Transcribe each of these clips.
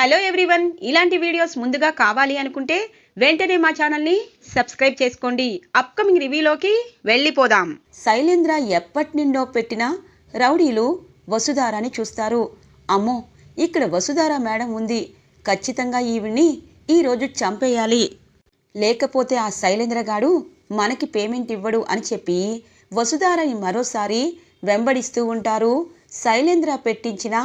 Hello everyone. ఇలాంటి videos ముందుగా కావాలి అనుకుంటే వెంటనే మా ఛానల్ని సబ్స్క్రైబ్ చేసుకోండి. అప్కమింగ్ రివ్యూలోకి వెళ్ళిపోదాం. శైలేంద్ర ఎప్పటి నుండో పెట్టిన రౌడీలు వసుధారాని చూస్తారు. అమ్మో ఇక్కడ వసుధార మేడం ఉంది. ఖచ్చితంగా ఈవిడ్ని ఈరోజు చంపేయాలి. లేకపోతే ఆ శైలేంద్ర గాడు మనకి పేమెంట్ ఇవ్వడు అని చెప్పి వసుధారని మరోసారి వెంబడిస్తూ ఉంటారు. శైలేంద్ర పెట్టించిన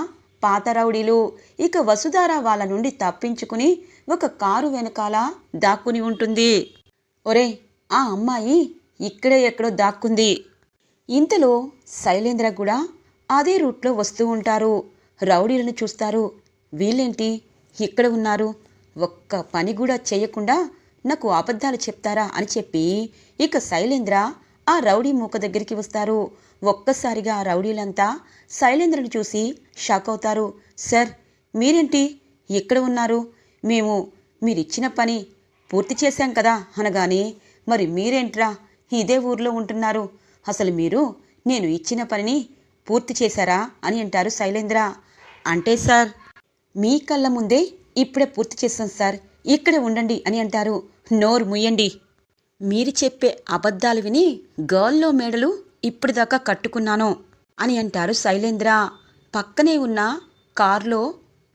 పాత రౌడీలు ఇక వసుధార వాళ్ళ నుండి తప్పించుకుని ఒక కారు వెనకాల దాక్కుని ఉంటుంది. ఒరే ఆ అమ్మాయి ఇక్కడే ఎక్కడో దాక్కుంది. ఇంతలో శైలేంద్ర కూడా అదే రూట్లో వస్తూ ఉంటారు. రౌడీలను చూస్తారు. వీళ్ళేంటి? ఇక్కడ ఉన్నారు. ఒక్క పని కూడా చేయకుండా నాకు అబద్ధాలు చెప్తారా అని చెప్పి ఇక శైలేంద్ర ఆ రౌడీ మూక దగ్గరికి వస్తారు. ఒక్కసారిగా ఆ రౌడీలంతా శైలేంద్రని చూసి షాక్ అవుతారు. సార్ మీరేంటి? ఇక్కడ ఉన్నారు? మేము మీరిచ్చిన పని పూర్తి చేశాం కదా అనగానే మరి మీరేంట్రా? ఇదే ఊర్లో ఉంటున్నారు. అసలు మీరు నేను ఇచ్చిన పనిని పూర్తి చేశారా? అని అంటారు శైలేంద్ర. అంటే సార్ మీ కళ్ళ ముందే ఇప్పుడే పూర్తి చేస్తాం సార్. ఇక్కడే ఉండండి అని అంటారు. నోరు ముయ్యండి మీరు చెప్పే అబద్ధాలు విని గర్ల్లో మేడలు ఇప్పటిదాకా కట్టుకున్నాను అని అంటారు శైలేంద్ర. పక్కనే ఉన్న కారులో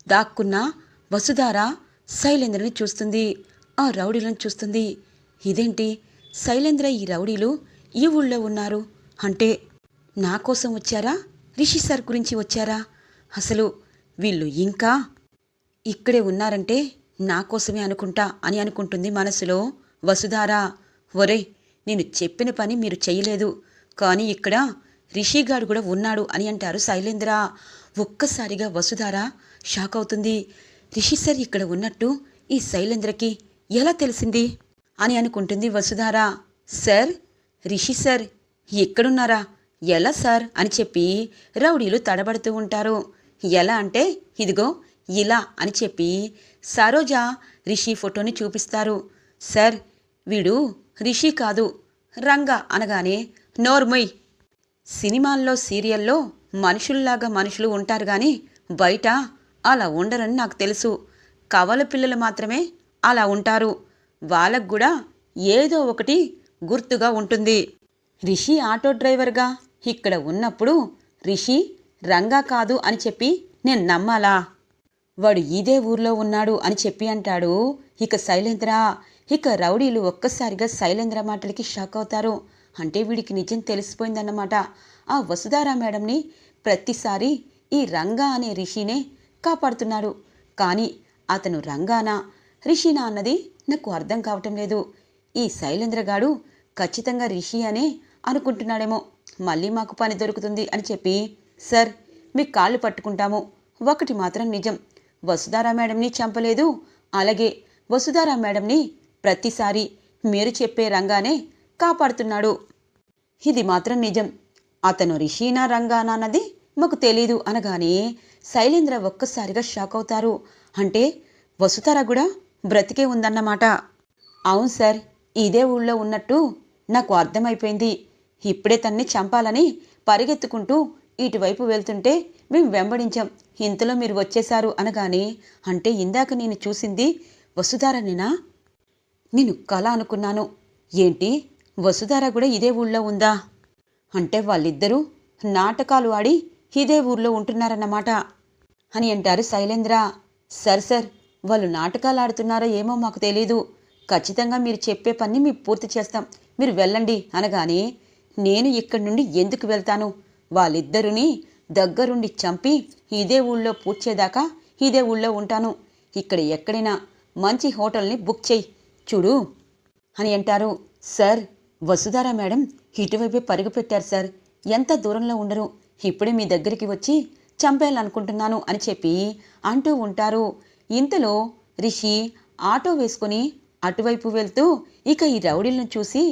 దాక్కున్న వసుధార శైలేంద్రని చూస్తుంది. ఆ రౌడీలను చూస్తుంది. ఇదేంటి? శైలేంద్ర ఈ రౌడీలు ఈ ఊళ్ళో ఉన్నారు. అంటే నా కోసం వచ్చారా? రిషి సార్ గురించి వచ్చారా? అసలు వీళ్ళు ఇంకా ఇక్కడే ఉన్నారంటే నా కోసమే అనుకుంటా అని అనుకుంటుంది మనసులో వసుధార. ఒరే నేను చెప్పిన పని మీరు చేయలేదు. కానీ ఇక్కడ రిషిగాడు కూడా ఉన్నాడు అని అంటారు. శైలేంద్ర ఒక్కసారిగా వసుధార షాక్ అవుతుంది. రిషి సార్ ఇక్కడ ఉన్నట్టు ఈ శైలేంద్రకి ఎలా తెలిసింది అని అనుకుంటుంది వసుధార. సార్ రిషి సార్ ఎక్కడున్నారా? ఎలా సార్? అని చెప్పి రౌడీలు తడబడుతూ ఉంటారు. ఎలా అంటే ఇదిగో ఇలా అని చెప్పి సరోజ రిషి ఫోటోని చూపిస్తారు. సార్ వీడు రిషి కాదు రంగా అనగానే నోర్మొయ్ సినిమాల్లో సీరియల్లో మనుషుల్లాగా మనుషులు ఉంటారు కానీ బయట అలా ఉండరని నాకు తెలుసు. కవల పిల్లలు మాత్రమే అలా ఉంటారు. వాళ్ళకు కూడా ఏదో ఒకటి గుర్తుగా ఉంటుంది. రిషి ఆటో డ్రైవర్గా ఇక్కడ ఉన్నప్పుడు రిషి రంగా కాదు అని చెప్పి నేను నమ్మాలా? వాడు ఇదే ఊర్లో ఉన్నాడు అని చెప్పి అంటాడు. ఇక శైలేంద్ర. ఇక రౌడీలు ఒక్కసారిగా శైలేంద్ర మాటలకి షాక్ అవుతారు. అంటే వీడికి నిజం తెలిసిపోయిందన్నమాట. ఆ వసుధారా మేడంని ప్రతిసారి ఈ రంగా అనే రిషినే కాపాడుతున్నాడు. కానీ అతను రంగానా రిషినా అన్నది నాకు అర్థం కావటం లేదు. ఈ శైలేంద్రగాడు ఖచ్చితంగా రిషి అనే అనుకుంటున్నాడేమో. మళ్ళీ మాకు పని దొరుకుతుంది అని చెప్పి సార్ మీ కాళ్ళు పట్టుకుంటాము. ఒకటి మాత్రం నిజం. వసుధారా మేడంని చంపలేదు. అలాగే వసుధారా మేడంని ప్రతిసారి మీరు చెప్పే రంగానే కాపాడుతున్నాడు. ఇది మాత్రం నిజం. అతను రిషీనా రంగానా అన్నది మాకు తెలీదు అనగానే శైలేంద్ర ఒక్కసారిగా షాక్ అవుతారు. అంటే వసుధార కూడా బ్రతికే ఉందన్నమాట. అవును సార్ ఇదే ఊళ్ళో ఉన్నట్టు నాకు అర్థమైపోయింది. ఇప్పుడే తన్ని చంపాలని పరిగెత్తుకుంటూ ఇటువైపు వెళ్తుంటే మేము వెంబడించాం. ఇంతలో మీరు వచ్చేశారు అనగానే అంటే ఇందాక నేను చూసింది వసుధారనేనా? నేను కళ అనుకున్నాను. ఏంటి? వసుధార కూడా ఇదే ఊళ్ళో ఉందా? అంటే వాళ్ళిద్దరూ నాటకాలు ఆడి ఇదే ఊర్లో ఉంటున్నారన్నమాట అని అంటారు శైలేంద్ర. సర్ సార్ వాళ్ళు నాటకాలు ఆడుతున్నారో ఏమో మాకు తెలీదు. ఖచ్చితంగా మీరు చెప్పే పని మేము పూర్తి చేస్తాం. మీరు వెళ్ళండి అనగానే నేను ఇక్కడి నుండి ఎందుకు వెళ్తాను? వాళ్ళిద్దరిని దగ్గరుండి చంపి ఇదే ఊళ్ళో పూడ్చేదాకా ఇదే ఊళ్ళో ఉంటాను. ఇక్కడ ఎక్కడైనా మంచి హోటల్ని బుక్ చేయి. చూడు అని అంటారు. సార్ వసుధార మేడం ఇటువైపే పరుగు పెట్టారు సార్. ఎంత దూరంలో ఉండరు. ఇప్పుడే మీ దగ్గరికి వచ్చి చంపేయాలనుకుంటున్నాను అని చెప్పి అంటూ ఉంటారు. ఇంతలో రిషి ఆటో వేసుకుని అటువైపు వెళ్తూ ఇక ఈ రౌడీలను చూసి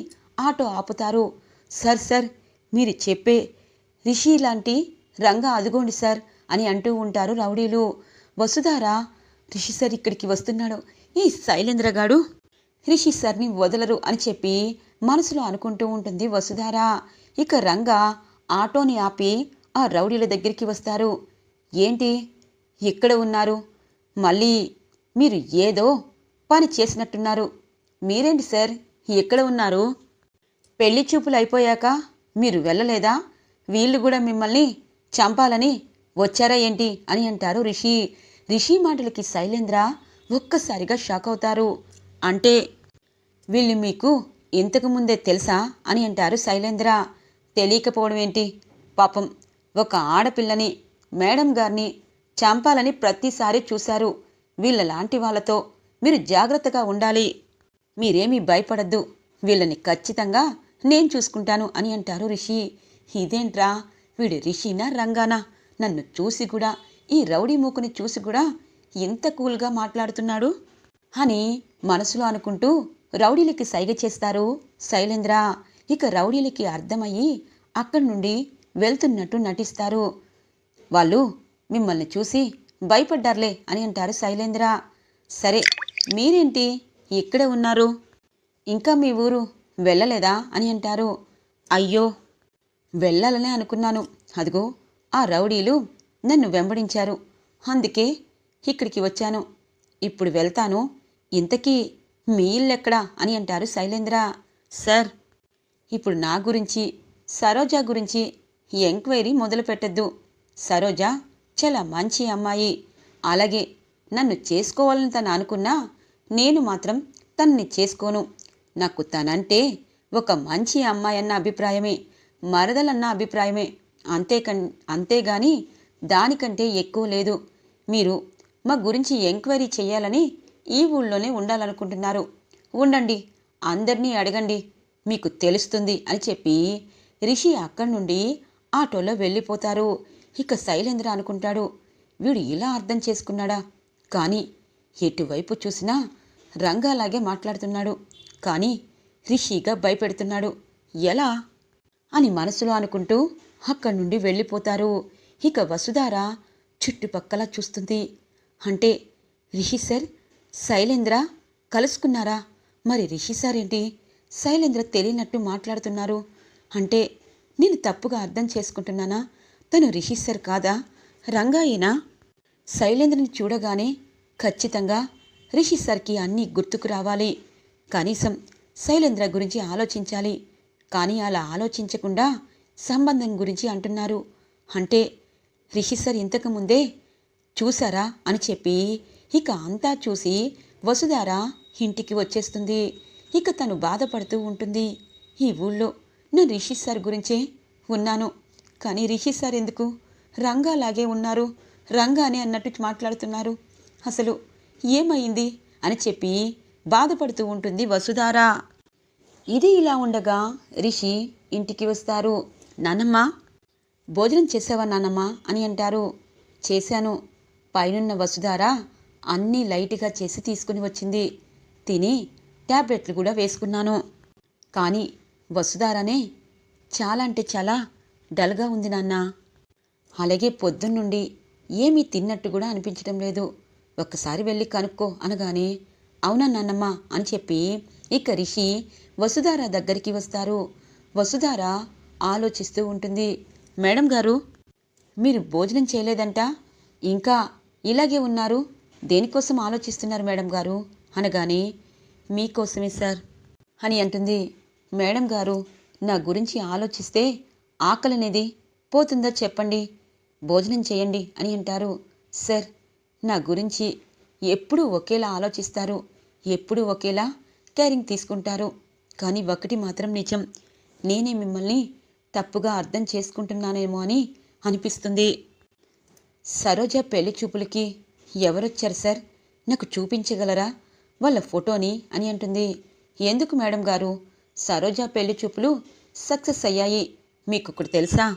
ఆటో ఆపుతారు. సార్ సార్ మీరు చెప్పే రిషి లాంటి రంగా అదుగోండి సార్ అని అంటూ ఉంటారు రౌడీలు. వసుధార రిషి సార్ ఇక్కడికి వస్తున్నాడు. ఈ శైలేంద్రగాడు రిషి సార్ని వదలరు అని చెప్పి మనసులో అనుకుంటూ ఉంటుంది వసుధార. ఇక రంగా ఆటోని ఆపి ఆ రౌడీల దగ్గరికి వస్తారు. ఏంటి? ఇక్కడ ఉన్నారు? మళ్ళీ మీరు ఏదో పని చేసినట్టున్నారు. మీరేంటి సార్? ఎక్కడ ఉన్నారు? పెళ్ళి చూపులు అయిపోయాక మీరు వెళ్ళలేదా? వీళ్ళు కూడా మిమ్మల్ని చంపాలని వచ్చారా ఏంటి అని అంటారు రిషి. రిషి మాటలకి శైలేంద్ర ఒక్కసారిగా షాక్ అవుతారు. అంటే వీళ్ళు మీకు ఇంతకు ముందే తెలుసా అని అంటారు శైలేంద్ర. తెలియకపోవడం ఏంటి? పాపం ఒక ఆడపిల్లని మేడం గారిని చంపాలని ప్రతిసారి చూశారు. వీళ్ళలాంటి వాళ్ళతో మీరు జాగ్రత్తగా ఉండాలి. మీరేమీ భయపడద్దు. వీళ్ళని ఖచ్చితంగా నేను చూసుకుంటాను అని అంటారు రిషి. ఇదేంట్రా? వీడు రిషినా రంగానా? నన్ను చూసి కూడా ఈ రౌడీ మూకుని చూసి కూడా ఇంత కూల్గా మాట్లాడుతున్నాడు? అని మనసులో అనుకుంటూ రౌడీలకి సైగ చేస్తారు. శైలేంద్ర ఇక రౌడీలకి అర్థమయ్యి అక్కడి నుండి వెళ్తున్నట్టు నటిస్తారు. వాళ్ళు మిమ్మల్ని చూసి భయపడ్డారులే అని అంటారు శైలేంద్ర. సరే మీరేంటి ఇక్కడే ఉన్నారు? ఇంకా మీ ఊరు వెళ్ళలేదా అని అంటారు. అయ్యో వెళ్ళాలనే అనుకున్నాను. అదిగో ఆ రౌడీలు నన్ను వెంబడించారు. అందుకే ఇక్కడికి వచ్చాను. ఇప్పుడు వెళ్తాను ఇంతకీ మీ ఇల్లెక్కడా? అని అంటారు శైలేంద్ర. సార్ ఇప్పుడు నా గురించి సరోజ గురించి ఎంక్వైరీ మొదలు పెట్టద్దు సరోజ చాలా మంచి అమ్మాయి. అలాగే నన్ను చేసుకోవాలని తను అనుకున్నా నేను మాత్రం తనని చేసుకోను. నాకు తనంటే ఒక మంచి అమ్మాయి అన్న అభిప్రాయమే మరదలన్న అభిప్రాయమే. అంతేకన్ అంతేగాని దానికంటే ఎక్కువ లేదు. మీరు మా గురించి ఎంక్వైరీ చేయాలని ఈ ఊళ్ళోనే ఉండాలనుకుంటున్నారు. ఉండండి అందరినీ అడగండి. మీకు తెలుస్తుంది అని చెప్పి రిషి అక్కడి నుండి ఆటోలో వెళ్ళిపోతారు. ఇక శైలేంద్ర అనుకుంటాడు వీడు ఇలా అర్థం చేసుకున్నాడా? కానీ ఎటువైపు చూసినా రంగాలాగే మాట్లాడుతున్నాడు. కానీ రిషిగా భయపెడుతున్నాడు. ఎలా? అని మనసులో అనుకుంటూ అక్కడి నుండి వెళ్ళిపోతారు. ఇక వసుధార చుట్టుపక్కల చూస్తుంది. అంటే రిషి సార్ శైలేంద్ర కలుసుకున్నారా? మరి రిషి సార్ ఏంటి శైలేంద్ర తెలియనట్టు మాట్లాడుతున్నారు. అంటే నేను తప్పుగా అర్థం చేసుకుంటున్నానా? తను రిషి సార్ కాదా? రంగాయేనా? శైలేంద్రని చూడగానే ఖచ్చితంగా రిషి సార్కి అన్నీ గుర్తుకు రావాలి. కనీసం శైలేంద్ర గురించి ఆలోచించాలి. కానీ అలా ఆలోచించకుండా సంబంధం గురించి అంటున్నారు. అంటే రిషి సార్ ఇంతకు ముందే చూసారా అని చెప్పి ఇక అంతా చూసి వసుధార ఇంటికి వచ్చేస్తుంది. ఇక తను బాధపడుతూ ఉంటుంది. ఈ ఊళ్ళో నా రిషి సార్ గురించే ఉన్నాను. కానీ రిషి సార్ ఎందుకు? రంగాలాగే ఉన్నారు. రంగానే అన్నట్టు మాట్లాడుతున్నారు. అసలు ఏమైంది అని చెప్పి బాధపడుతూ ఉంటుంది వసుధార. ఇది ఇలా ఉండగా రిషి ఇంటికి వస్తారు. నానమ్మ భోజనం చేసావా నానమ్మ అని అంటారు. చేశాను. పైనున్న వసుధారా అన్నీ లైట్గా చేసి తీసుకుని వచ్చింది. తిని ట్యాబ్లెట్లు కూడా వేసుకున్నాను. కానీ వసుధారనే చాలా అంటే చాలా డల్గా ఉంది నాన్న. అలాగే పొద్దున్నుండి ఏమీ తిన్నట్టు కూడా అనిపించడం లేదు. ఒక్కసారి వెళ్ళి కనుక్కో అనగానే అవునా నాన్నమ్మ అని చెప్పి ఇక రిషి వసుధార దగ్గరికి వస్తారు. వసుధార ఆలోచిస్తూ ఉంటుంది మేడం గారు మీరు భోజనం చేయలేదంట? ఇంకా ఇలాగే ఉన్నారు? దేనికోసం ఆలోచిస్తున్నారు మేడం గారు? అనగానే మీకోసమే సార్. అని అంటుంది. మేడం గారు నా గురించి ఆలోచిస్తే ఆకలి అనేది పోతుందా చెప్పండి. భోజనం చేయండి అని అంటారు. సార్ నా గురించి ఎప్పుడూ ఒకేలా ఆలోచిస్తారు. ఎప్పుడూ ఒకేలా కేరింగ్ తీసుకుంటారు. కానీ ఒకటి మాత్రం నిజం. నేనే మిమ్మల్ని తప్పుగా అర్థం చేసుకుంటున్నానేమో అని అనిపిస్తుంది. సరోజ పెళ్ళి చూపులకి ఎవరొచ్చారు సార్? నాకు చూపించగలరా? వాళ్ళ ఫోటోని అని అంటుంది. ఎందుకు మేడం గారు? సరోజా పెళ్ళి చూపులు సక్సెస్ అయ్యాయి. మీకు ఒకటి తెలుసా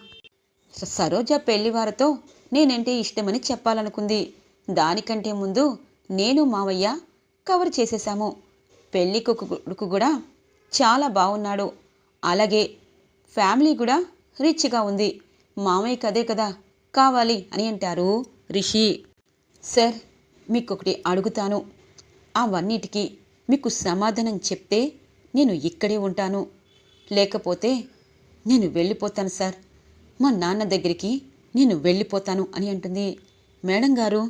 సరోజా పెళ్ళి వారితో నేనంటే ఇష్టమని చెప్పాలనుకుంది. దానికంటే ముందు నేను మావయ్య కవర్ చేసేశాము. పెళ్ళి కొడుకు కూడా చాలా బాగున్నాడు అలాగే ఫ్యామిలీ కూడా రిచ్గా ఉంది. మామయ్యకి అదే కదా కావాలి అని అంటారు రిషి. సార్ మీకొకటి అడుగుతాను. అవన్నిటికీ మీకు సమాధానం చెప్తే నేను ఇక్కడే ఉంటాను. లేకపోతే నేను వెళ్ళిపోతాను సార్. మా నాన్న దగ్గరికి నేను వెళ్ళిపోతాను అని అంటుంది. మేడం గారు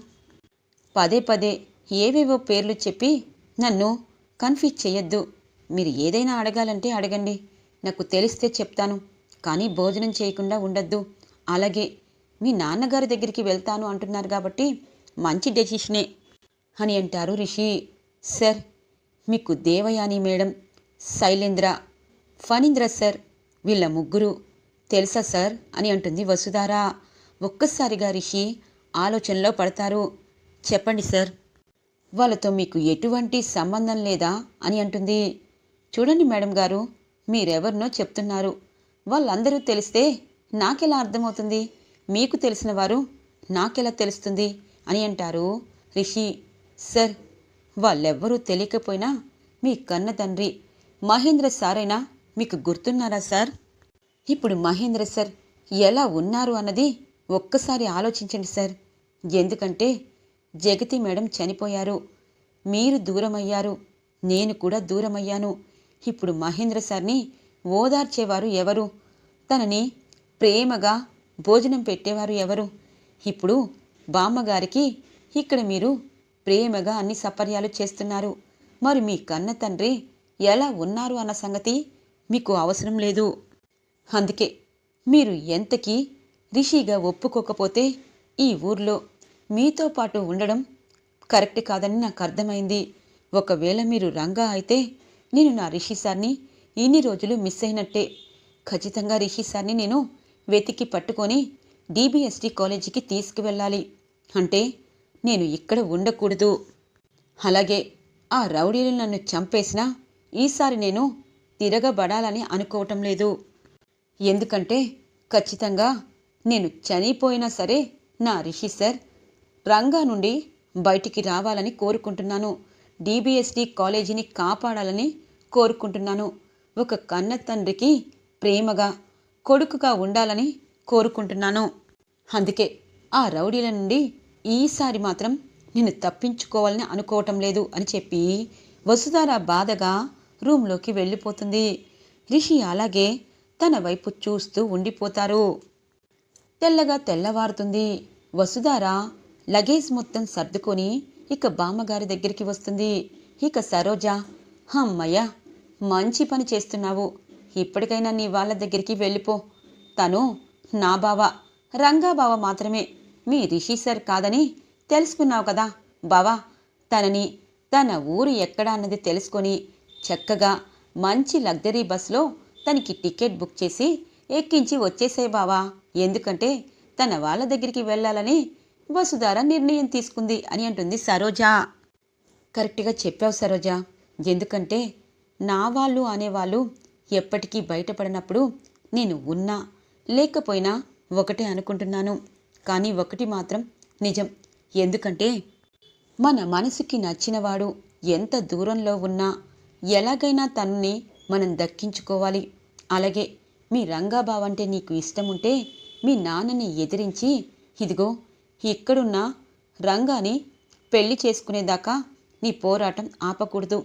పదే పదే ఏవేవో పేర్లు చెప్పి నన్ను కన్ఫ్యూజ్ చేయొద్దు మీరు ఏదైనా అడగాలంటే అడగండి. నాకు తెలిస్తే చెప్తాను. కానీ భోజనం చేయకుండా ఉండొద్దు. అలాగే మీ నాన్నగారి దగ్గరికి వెళ్తాను అంటున్నారు కాబట్టి మంచి డెసిషనే అని అంటారు రిషి. సార్ మీకు దేవయాని మేడం శైలేంద్ర ఫణీంద్ర సార్ వీళ్ళ ముగ్గురు తెలుసా సార్ అని అంటుంది వసుధార. ఒక్కసారిగా రిషి ఆలోచనలో పడతారు. చెప్పండి సార్ వాళ్ళతో మీకు ఎటువంటి సంబంధం లేదా అని అంటుంది. చూడండి మేడం గారు మీరెవరినో చెప్తున్నారు. వాళ్ళందరూ తెలిస్తే నాకెలా అర్థమవుతుంది? మీకు తెలిసిన వారు నాకెలా తెలుస్తుంది? అని అంటారు. రిషి సార్ వాళ్ళెవ్వరూ తెలియకపోయినా మీ కన్న తండ్రి మహేంద్ర సారైనా మీకు గుర్తున్నారా సార్? ఇప్పుడు మహేంద్ర సార్ ఎలా ఉన్నారు అన్నది ఒక్కసారి ఆలోచించండి సార్. ఎందుకంటే జగతి మేడం చనిపోయారు. మీరు దూరమయ్యారు. నేను కూడా దూరమయ్యాను. ఇప్పుడు మహేంద్ర సార్ని ఓదార్చేవారు ఎవరు? తనని ప్రేమగా భోజనం పెట్టేవారు ఎవరు? ఇప్పుడు బామ్మగారికి ఇక్కడ మీరు ప్రేమగా అన్ని సపర్యాలు చేస్తున్నారు. మరి మీ కన్న తండ్రి ఎలా ఉన్నారు అన్న సంగతి మీకు అవసరం లేదు. అందుకే మీరు ఎంతకీ రిషిగా ఒప్పుకోకపోతే ఈ ఊర్లో మీతో పాటు ఉండడం కరెక్ట్ కాదని నాకు అర్థమైంది. ఒకవేళ మీరు రంగా అయితే నేను నా రిషి సార్ని ఇన్ని రోజులు మిస్ అయినట్టే. ఖచ్చితంగా రిషి సార్ని నేను వెతికి పట్టుకొని డీబీఎస్టీ కాలేజీకి తీసుకువెళ్ళాలి. అంటే నేను ఇక్కడ ఉండకూడదు. అలాగే ఆ రౌడీలు నన్ను చంపేసినా ఈసారి నేను తిరగబడాలని అనుకోవటం లేదు. ఎందుకంటే ఖచ్చితంగా నేను చనిపోయినా సరే నా రిషి సార్ రంగా నుండి బయటికి రావాలని కోరుకుంటున్నాను. డిబిఎస్డి కాలేజీని కాపాడాలని కోరుకుంటున్నాను. ఒక కన్న తండ్రికి ప్రేమగా కొడుకుగా ఉండాలని కోరుకుంటున్నాను. అందుకే ఆ రౌడీల నుండి ఈసారి మాత్రం నేను తప్పించుకోవాలని అనుకోవటం లేదు అని చెప్పి వసుధార బాధగా రూమ్లోకి వెళ్ళిపోతుంది. రిషి అలాగే తన వైపు చూస్తూ ఉండిపోతారు. తెల్లగా తెల్లవారుతుంది. వసుధార లగేజ్ మొత్తం సర్దుకొని ఇక బామ్మగారి దగ్గరికి వస్తుంది. ఇక సరోజ అమ్మయ్య మంచి పని చేస్తున్నావు. ఇప్పటికైనా నీ వాళ్ళ దగ్గరికి వెళ్ళిపో. తను నా బావ రంగా బావ మాత్రమే. మీ రిషి సార్ కాదని తెలుసుకున్నావు కదా బావా. తనని తన ఊరు ఎక్కడ అన్నది తెలుసుకొని చక్కగా మంచి లగ్జరీ బస్సులో తనకి టికెట్ బుక్ చేసి ఎక్కించి వచ్చేసే బావా. ఎందుకంటే తన వాళ్ళ దగ్గరికి వెళ్ళాలని వసుధార నిర్ణయం తీసుకుంది అని అంటుంది సరోజ. కరెక్ట్గా చెప్పావు సరోజ. ఎందుకంటే నా వాళ్ళు అనేవాళ్ళు ఎప్పటికీ బయటపడినప్పుడు నేను ఉన్నా లేకపోయినా ఒకటే అనుకుంటున్నాను. కానీ ఒకటి మాత్రం నిజం. ఎందుకంటే మన మనసుకి నచ్చినవాడు ఎంత దూరంలో ఉన్నా ఎలాగైనా తనని మనం దక్కించుకోవాలి. అలాగే మీ రంగాబావ అంటే నీకు ఇష్టం ఉంటే మీ నాన్నని ఎదిరించి ఇదిగో ఇక్కడున్న రంగాని పెళ్ళి చేసుకునేదాకా నీ పోరాటం ఆపకూడదు.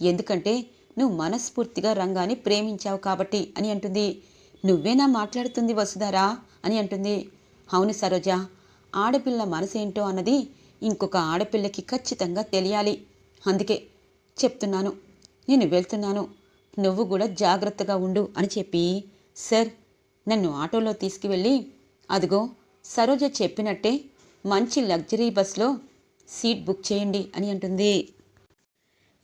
ఎందుకంటే నువ్వు మనస్ఫూర్తిగా రంగాన్ని ప్రేమించావు కాబట్టి అని అంటుంది. నువ్వేనా మాట్లాడుతుంది వసుధారా అని అంటుంది. అవును సరోజ ఆడపిల్ల మనసేంటో అన్నది ఇంకొక ఆడపిల్లకి ఖచ్చితంగా తెలియాలి. అందుకే చెప్తున్నాను నేను వెళ్తున్నాను. నువ్వు కూడా జాగ్రత్తగా ఉండు అని చెప్పి సార్ నన్ను ఆటోలో తీసుకువెళ్ళి అదిగో సరోజ చెప్పినట్టే మంచి లగ్జరీ బస్లో సీట్ బుక్ చేయండి అని అంటుంది.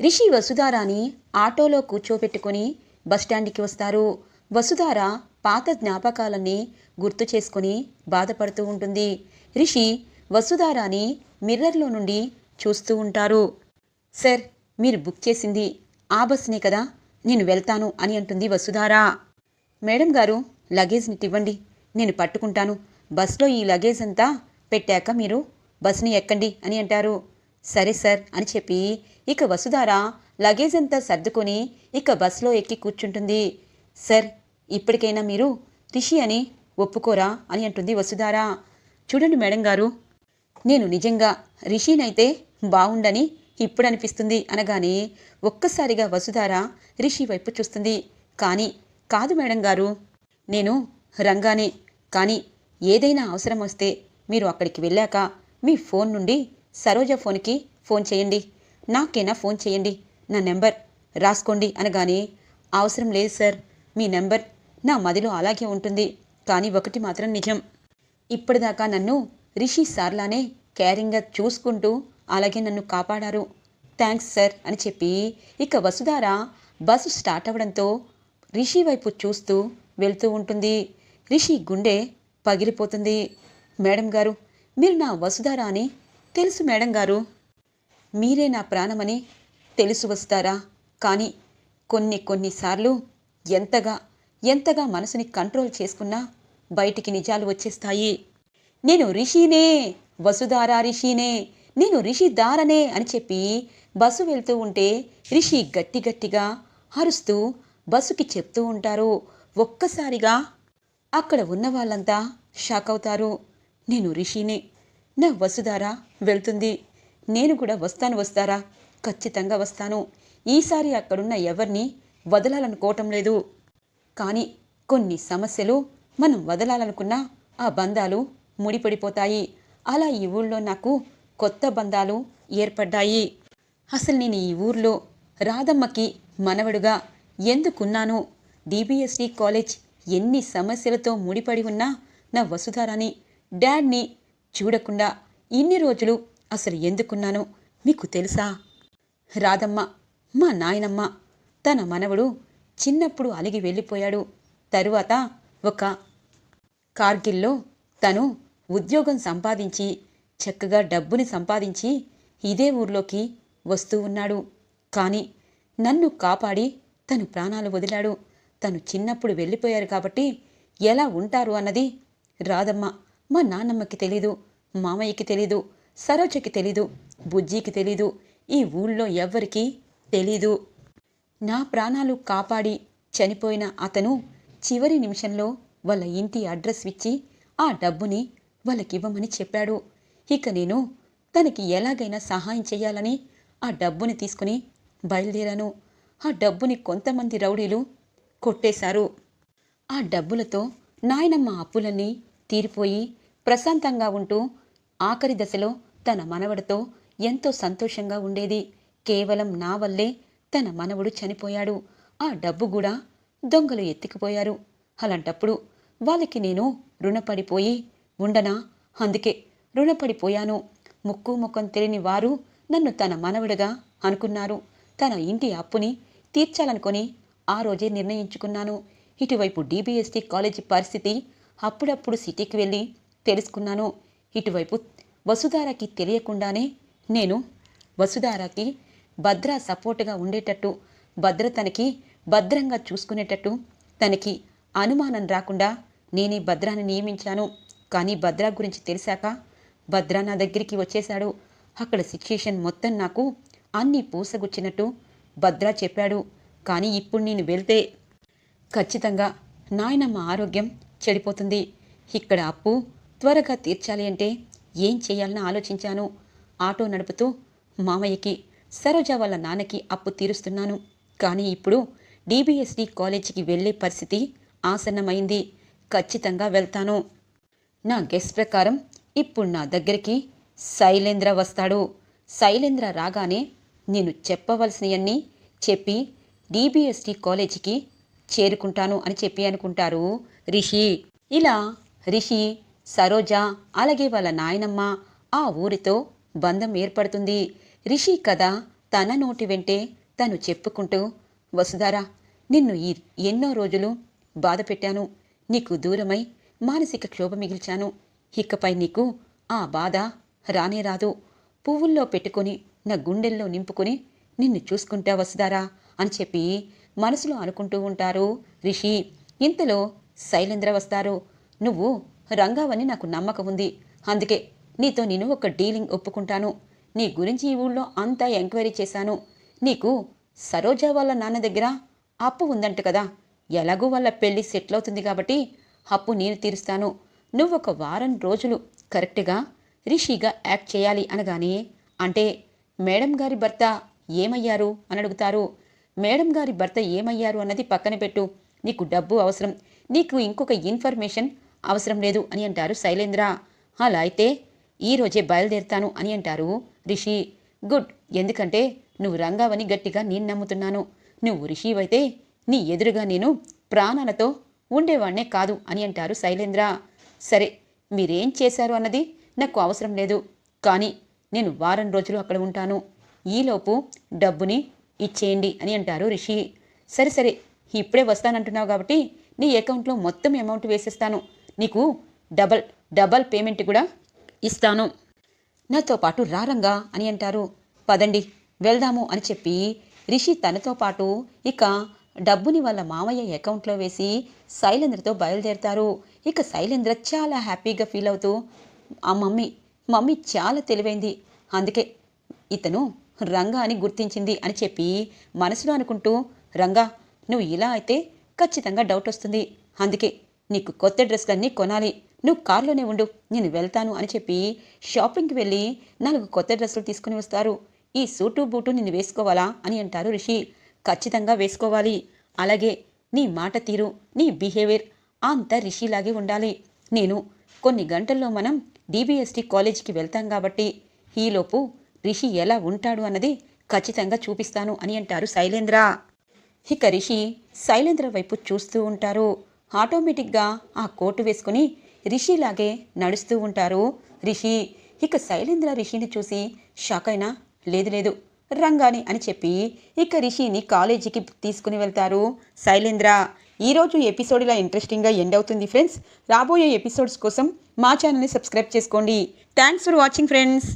రిషి వసుధారాని ఆటోలో కూర్చోబెట్టుకొని బస్టాండ్కి వస్తారు. వసుధార పాత జ్ఞాపకాలన్నీ గుర్తు చేసుకొని బాధపడుతూ ఉంటుంది. రిషి వసుధారాని మిర్రర్లో నుండి చూస్తూ ఉంటారు. సార్ మీరు బుక్ చేసింది ఆ బస్నే కదా నేను వెళ్తాను అని అంటుంది వసుధారా. మేడం గారు లగేజ్ని ఇవ్వండి నేను పట్టుకుంటాను. బస్లో ఈ లగేజ్ అంతా పెట్టాక మీరు బస్ని ఎక్కండి అని అంటారు. సరే సార్ అని చెప్పి ఇక వసుధార లగేజ్ అంతా సర్దుకొని ఇక బస్లో ఎక్కి కూర్చుంటుంది. సార్ ఇప్పటికైనా మీరు రిషి అని ఒప్పుకోరా అని అంటుంది వసుధారా. చూడండి మేడం గారు నేను నిజంగా రిషినైతే బావుండని ఇప్పుడు అనిపిస్తుంది అనగానే ఒక్కసారిగా వసుధార రిషి వైపు చూస్తుంది. కానీ కాదు మేడం గారు నేను రంగానే కానీ ఏదైనా అవసరం వస్తే మీరు అక్కడికి వెళ్ళాక మీ ఫోన్ నుండి సరోజ ఫోన్కి ఫోన్ చేయండి. నాకైనా ఫోన్ చేయండి? నా నెంబర్ రాసుకోండి అనగానే అవసరం లేదు సార్ మీ నెంబర్ నా మదిలో అలాగే ఉంటుంది. కానీ ఒకటి మాత్రం నిజం. ఇప్పటిదాకా నన్ను రిషి సార్లానే కేరింగ్గా చూసుకుంటూ అలాగే నన్ను కాపాడారు. థ్యాంక్స్ సార్ అని చెప్పి ఇక వసుధార బస్సు స్టార్ట్ అవ్వడంతో రిషి వైపు చూస్తూ వెళ్తూ ఉంటుంది. రిషి గుండె పగిలిపోతుంది. మేడం గారు మీరు నా వసుధార అని తెలుసు మేడం గారు. మీరే నా ప్రాణమని తెలుసు వస్తారా కానీ కొన్ని కొన్నిసార్లు ఎంతగా ఎంతగా మనసుని కంట్రోల్ చేసుకున్నా బయటికి నిజాలు వచ్చేస్తాయి. నేను రిషినే వసుధారా రిషినే నేను రిషి దారనే అని చెప్పి బస్సు వెళ్తూ ఉంటే రిషి గట్టి గట్టిగా అరుస్తూ బస్సుకి చెప్తూ ఉంటారు. ఒక్కసారిగా అక్కడ ఉన్న వాళ్ళంతా షాక్ అవుతారు. నేను రిషినే నా వసుధారా వెళ్తుంది. నేను కూడా వస్తాను వస్తారా? ఖచ్చితంగా వస్తాను. ఈసారి అక్కడున్న ఎవరిని వదలాలనుకోవటం లేదు. కానీ కొన్ని సమస్యలు మనం వదలాలనుకున్న ఆ బంధాలు ముడిపడిపోతాయి. అలా ఈ ఊళ్ళో నాకు కొత్త బంధాలు ఏర్పడ్డాయి. అసలు నేను ఈ ఊర్లో రాధమ్మకి మనవడుగా ఎందుకున్నాను? డిబిఎస్డి కాలేజ్ ఎన్ని సమస్యలతో ముడిపడి ఉన్నా నా వసుధారాని డాడ్ని చూడకుండా ఇన్ని రోజులు అసలు ఎందుకున్నాను? మీకు తెలుసా? రాధమ్మ మా నాయనమ్మ తన మనవడు చిన్నప్పుడు అలిగి వెళ్ళిపోయాడు. తరువాత ఒక కార్గిల్లో తను ఉద్యోగం సంపాదించి చక్కగా డబ్బుని సంపాదించి ఇదే ఊర్లోకి వస్తూ ఉన్నాడు. కానీ నన్ను కాపాడి తను ప్రాణాలు వదిలాడు. తను చిన్నప్పుడు వెళ్ళిపోయారు కాబట్టి ఎలా ఉంటారు అన్నది రాదమ్మ మా నాన్నమ్మకి తెలీదు మామయ్యకి తెలీదు సరోజకి తెలీదు బుజ్జికి తెలీదు ఈ ఊళ్ళో ఎవ్వరికీ తెలీదు. నా ప్రాణాలు కాపాడి చనిపోయిన అతను చివరి నిమిషంలో వాళ్ళ ఇంటి అడ్రస్ ఇచ్చి ఆ డబ్బుని వాళ్ళకివ్వమని చెప్పాడు. ఇక నేను తనకి ఎలాగైనా సహాయం చేయాలని ఆ డబ్బుని తీసుకుని బయలుదేరాను. ఆ డబ్బుని కొంతమంది రౌడీలు కొట్టేశారు. ఆ డబ్బులతో నాయనమ్మ అప్పులన్నీ తీరిపోయి ప్రశాంతంగా ఉంటూ ఆఖరి దశలో తన మనవడితో ఎంతో సంతోషంగా ఉండేది. కేవలం నా వల్లే తన మనవడు చనిపోయాడు. ఆ డబ్బు కూడా దొంగలు ఎత్తుకుపోయారు. అలాంటప్పుడు వాళ్ళకి నేను రుణపడిపోయి ఉండనా? అందుకే రుణపడిపోయాను. ముక్కు ముఖం తెలియని వారు నన్ను తన మనవడిగా అనుకున్నారు. తన ఇంటి అప్పుని తీర్చాలనుకొని ఆ రోజే నిర్ణయించుకున్నాను. ఇటువైపు డీబీఎస్టీ కాలేజీ పరిస్థితి అప్పుడప్పుడు సిటీకి వెళ్ళి తెలుసుకున్నాను. ఇటువైపు వసుధారకి తెలియకుండానే నేను వసుధారకి భద్ర సపోర్టుగా ఉండేటట్టు భద్ర తనకి భద్రంగా చూసుకునేటట్టు తనకి అనుమానం రాకుండా నేనే భద్రాన్ని నియమించాను. కానీ భద్ర గురించి తెలిసాక భద్ర నా దగ్గరికి వచ్చేశాడు. అక్కడ సిచ్యుయేషన్ మొత్తం నాకు అన్నీ పూసగుచ్చినట్టు భద్ర చెప్పాడు. కానీ ఇప్పుడు నేను వెళ్తే ఖచ్చితంగా నాయనమ్మ ఆరోగ్యం చెడిపోతుంది. ఇక్కడ అప్పు త్వరగా తీర్చాలి అంటే ఏం చేయాలని ఆలోచించాను. ఆటో నడుపుతూ మామయ్యకి సరోజ వాళ్ళ నాన్నకి అప్పు తీరుస్తున్నాను. కానీ ఇప్పుడు డిబిఎస్డి కాలేజీకి వెళ్ళే పరిస్థితి ఆసన్నమైంది. ఖచ్చితంగా వెళ్తాను. నా గెస్ ప్రకారం ఇప్పుడు నా దగ్గరికి శైలేంద్ర వస్తాడు. శైలేంద్ర రాగానే నేను చెప్పవలసినవన్నీ చెప్పి డిబిఎస్టి కాలేజీకి చేరుకుంటాను అని చెప్పి అనుకుంటారు రిషి. ఇలా రిషి సరోజ అలాగే వాళ్ళ నాయనమ్మ ఆ ఊరితో బంధం ఏర్పడుతుంది. రిషి కథ తన నోటి వెంటే తను చెప్పుకుంటూ వసుధారా నిన్ను ఈ ఎన్నో రోజులు బాధ పెట్టాను నీకు దూరమై మానసిక క్షోభ మిగిల్చాను. ఇకపై నీకు ఆ బాధ రానే రాదు. పువ్వుల్లో పెట్టుకొని నా గుండెల్లో నింపుకొని నిన్ను చూసుకుంటా వసుధారా అని చెప్పి మనసులో అనుకుంటూ ఉంటారు రిషి. ఇంతలో శైలేంద్ర వస్తారు. నువ్వు రంగావని నాకు నమ్మకం ఉంది. అందుకే నీతో నేను ఒక డీలింగ్ ఒప్పుకుంటాను. నీ గురించి ఈ ఊళ్ళో అంతా ఎంక్వైరీ చేశాను. నీకు సరోజా వాళ్ళ నాన్న దగ్గర అప్పు ఉందంట కదా. ఎలాగూ వాళ్ళ పెళ్ళి సెటిల్ అవుతుంది కాబట్టి అప్పు నేను తీరుస్తాను. నువ్వు ఒక వారం రోజులు కరెక్ట్గా రిషిగా యాక్ట్ చేయాలి అనగానే అంటే మేడం గారి భర్త ఏమయ్యారు అని అడుగుతారు. మేడం గారి భర్త ఏమయ్యారు అన్నది పక్కన పెట్టు. నీకు డబ్బు అవసరం. నీకు ఇంకొక ఇన్ఫర్మేషన్ అవసరం లేదు అని అంటారు శైలేంద్ర. అలా అయితే ఈరోజే బయలుదేరుతాను అని అంటారు రిషి గుడ్ ఎందుకంటే నువ్వు రంగావని గట్టిగా నేను నమ్ముతున్నాను. నువ్వు రిషివైతే నీ ఎదురుగా నేను ప్రాణాలతో ఉండేవాణ్ణే కాదు అని అంటారు శైలేంద్ర. సరే మీరేం చేశారు అన్నది నాకు అవసరం లేదు. కానీ నేను వారం రోజులు అక్కడ ఉంటాను. ఈలోపు డబ్బుని ఇచ్చేయండి అని అంటారు రిషి. సరే సరే ఇప్పుడే వస్తానంటున్నావు కాబట్టి నీ అకౌంట్లో మొత్తం అమౌంట్ వేసేస్తాను. నీకు డబల్ డబల్ పేమెంట్ కూడా ఇస్తాను. నాతో పాటు రారంగా అని అంటారు. పదండి వెళ్దాము అని చెప్పి రిషి తనతో పాటు ఇక డబ్బుని వాళ్ళ మామయ్య అకౌంట్లో వేసి శైలేంద్రతో బయలుదేరతారు. ఇక శైలేంద్ర చాలా హ్యాపీగా ఫీల్ అవుతూ ఆ మమ్మీ మమ్మీ చాలా తెలివైంది. అందుకే ఇతను రంగా అని గుర్తించింది అని చెప్పి మనసులో అనుకుంటూ రంగా నువ్వు ఇలా అయితే ఖచ్చితంగా డౌట్ వస్తుంది. అందుకే నీకు కొత్త డ్రెస్లన్నీ కొనాలి. నువ్వు కారులోనే ఉండు నేను వెళ్తాను అని చెప్పి షాపింగ్కి వెళ్ళి నాలుగు కొత్త డ్రెస్సులు తీసుకుని వస్తారు. ఈ సూటు బూటు నిన్ను వేసుకోవాలా అని అంటారు రిషి. ఖచ్చితంగా వేసుకోవాలి. అలాగే నీ మాట తీరు నీ బిహేవియర్ అంతా రిషిలాగే ఉండాలి. నేను కొన్ని గంటల్లో మనం డిబిఎస్టి కాలేజీకి వెళ్తాం కాబట్టి ఈలోపు రిషి ఎలా ఉంటాడు అన్నది ఖచ్చితంగా చూపిస్తాను అని అంటారు శైలేంద్ర. ఇక రిషి శైలేంద్ర వైపు చూస్తూ ఉంటారు. ఆటోమేటిక్గా ఆ కోటు వేసుకుని రిషిలాగే నడుస్తూ ఉంటారు. రిషి ఇక శైలేంద్ర రిషిని చూసి షాక్ అయినా లేదు లేదు రంగాని అని చెప్పి ఇక రిషిని కాలేజీకి తీసుకుని వెళ్తారు. శైలేంద్ర ఈరోజు ఎపిసోడ్ ఇలా ఇంట్రెస్టింగ్గా ఎండ్ అవుతుంది ఫ్రెండ్స్. రాబోయే ఎపిసోడ్స్ కోసం మా ఛానల్ని సబ్స్క్రైబ్ చేసుకోండి. Thanks for watching friends.